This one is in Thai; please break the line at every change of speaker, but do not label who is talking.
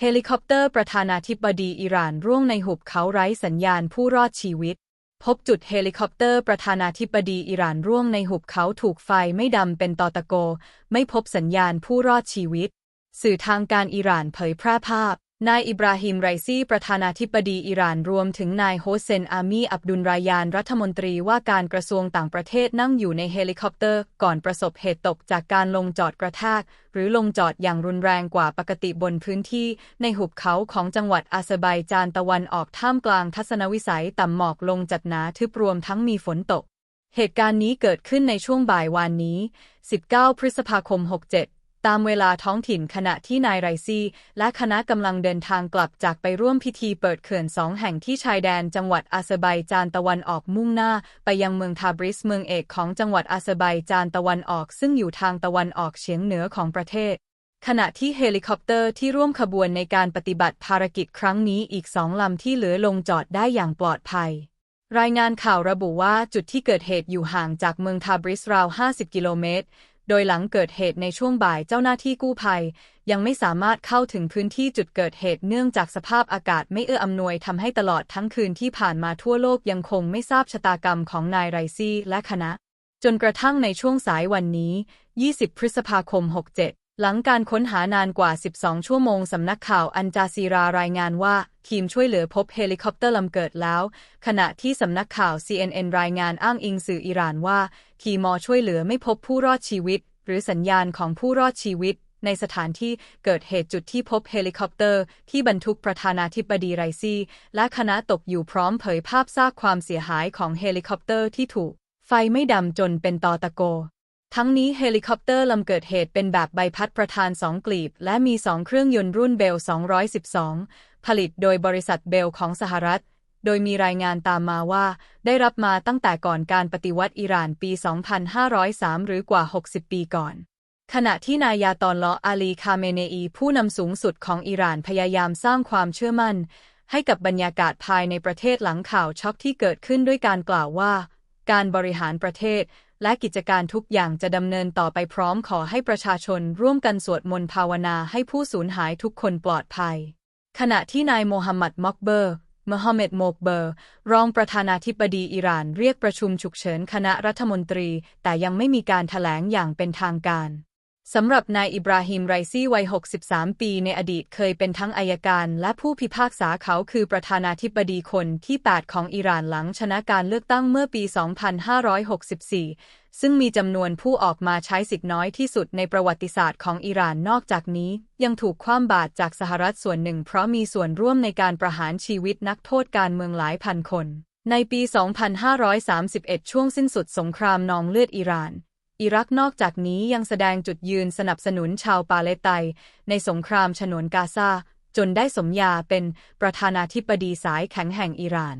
เฮลิคอปเตอร์ประธานาธิบดีอิหร่านร่วงในหุบเขาไร้สัญญาณผู้รอดชีวิต พบจุดเฮลิคอปเตอร์ประธานาธิบดีอิหร่านร่วงในหุบเขาถูกไฟไม่ดำเป็นตอตะโก ไม่พบสัญญาณผู้รอดชีวิต สื่อทางการอิหร่านเผยแพร่ภาพ นายอิบราฮิมไรซีประธานาธิบดีอิหร่านรวมถึงนายโฮเซนอามีอับดุลรายานรัฐมนตรีว่าการกระทรวงต่างประเทศนั่งอยู่ในเฮลิคอปเตอร์ ก่อนประสบเหตุตกจากการลงจอดกระแทกหรือลงจอดอย่างรุนแรงกว่าปกติบนพื้นที่ ในหุบเขาของจังหวัดอาเซอร์ไบจานตะวันออกท่ามกลางทัศนวิสัยต่ำหมอกลงจัดหนาทึบรวมทั้งมีฝนตกเหตุการณ์นี้เกิดขึ้นในช่วงบ่ายวานนี้ 19 พฤษภาคม 67 ตามเวลาท้องถิ่นขณะที่นายไรซีและคณะกำลังเดินทางกลับจากไปร่วมพิธีเปิดเขื่อนสองแห่งที่ชายแดนจังหวัดอาเซอร์ไบจานตะวันออกมุ่งหน้า ไปยังเมืองทาบริสเมืองเอกของจังหวัดอาเซอร์ไบจานตะวันออก ซึ่งอยู่ทางตะวันออกเฉียงเหนือของประเทศขณะที่เฮลิคอปเตอร์ที่ร่วมขบวนในการปฏิบัติภารกิจครั้งนี้อีกสองลำที่เหลือลงจอดได้อย่างปลอดภัย รายงานข่าวระบุว่าจุดที่เกิดเหตุอยู่ห่างจากเมืองทาบริสราว 50 กิโลเมตร โดยหลังเกิดเหตุในช่วงบ่ายเจ้าหน้าที่กู้ภัย ยังไม่สามารถเข้าถึงพื้นที่จุดเกิดเหตุเนื่องจากสภาพอากาศไม่เอื้ออำนวยทำให้ตลอดทั้งคืนที่ผ่านมาทั่วโลกยังคงไม่ทราบชะตากรรมของนายไรซี่และคณะ จนกระทั่งในช่วงสายวันนี้ 20 พฤษภาคม 67 หลังการค้นหานานกว่า 12 ชั่วโมง สำนักข่าวอันจาซีรารายงานว่าทีมช่วยเหลือพบเฮลิคอปเตอร์ลำเกิดแล้ว ขณะที่สำนักข่าว CNN รายงานอ้างอิงสื่ออิหร่านว่า ทีมอช่วยเหลือไม่พบผู้รอดชีวิต หรือสัญญาณของผู้รอดชีวิต ในสถานที่เกิดเหตุจุดที่พบเฮลิคอปเตอร์ ที่บรรทุกประธานาธิบดีไรซีและคณะตกอยู่พร้อมเผยภาพซากความเสียหายของเฮลิคอปเตอร์ที่ถูก ไฟไม่ดำจนเป็นตอตะโก ทั้งนี้เฮลิคอปเตอร์ลำเกิดเหตุเป็นแบบใบพัดประธานสองกลีบ และมีสองเครื่องยนต์รุ่นเบล 212 ผลิตโดยบริษัทเบลของสหรัฐ โดยมีรายงานตามมาว่า ได้รับมาตั้งแต่ก่อนการปฏิวัติอิหร่านปี 2503 หรือกว่า 60 ปีก่อน ขณะที่นายาตอนลออาลีคาเมเนอี ผู้นำสูงสุดของอิหร่านพยายามสร้างความเชื่อมั่น ให้กับบรรยากาศภายในประเทศหลังข่าวช็อกที่เกิดขึ้นด้วยการกล่าวว่า การบริหารประเทศ และกิจการทุกอย่างจะดำเนินต่อไปพร้อมขอให้ประชาชนร่วมกันสวดมนต์ภาวนาให้ผู้สูญหายทุกคนปลอดภัย ขณะที่นายโมฮัมหมัดมอกเบอร์มฮัมเหม็ดโมกเบอร์ รองประธานาธิบดีอิหร่านเรียกประชุมฉุกเฉินคณะรัฐมนตรี แต่ยังไม่มีการถแถลงอย่างเป็นทางการ สำหรับนายอิบราฮิมไรซีวัย 63 ปีในอดีตเคยเป็นทั้งอายการและผู้พิพากษาเขาคือประธานาธิบดีคนที่ 8 ของอิหร่านหลังชนะการเลือกตั้งเมื่อปี 2564 ซึ่งมีจำนวนผู้ออกมาใช้สิทธิ์น้อยที่สุดในประวัติศาสตร์ของอิหร่านนอกจากนี้ ยังถูกคว่ำบาตรจากสหรัฐส่วนหนึ่ง เพราะมีส่วนร่วมในการประหารชีวิตนักโทษการเมืองหลายพันคน ในปี 2531 ช่วงสิ้นสุดสงครามนองเลือดอิหร่าน อิรักนอกจากนี้ยังแสดงจุดยืนสนับสนุนชาวปาเลสไตน์ในสงครามฉนวนกาซาจนได้สมญาเป็นประธานาธิบดีสายแข็งแห่งอิหร่าน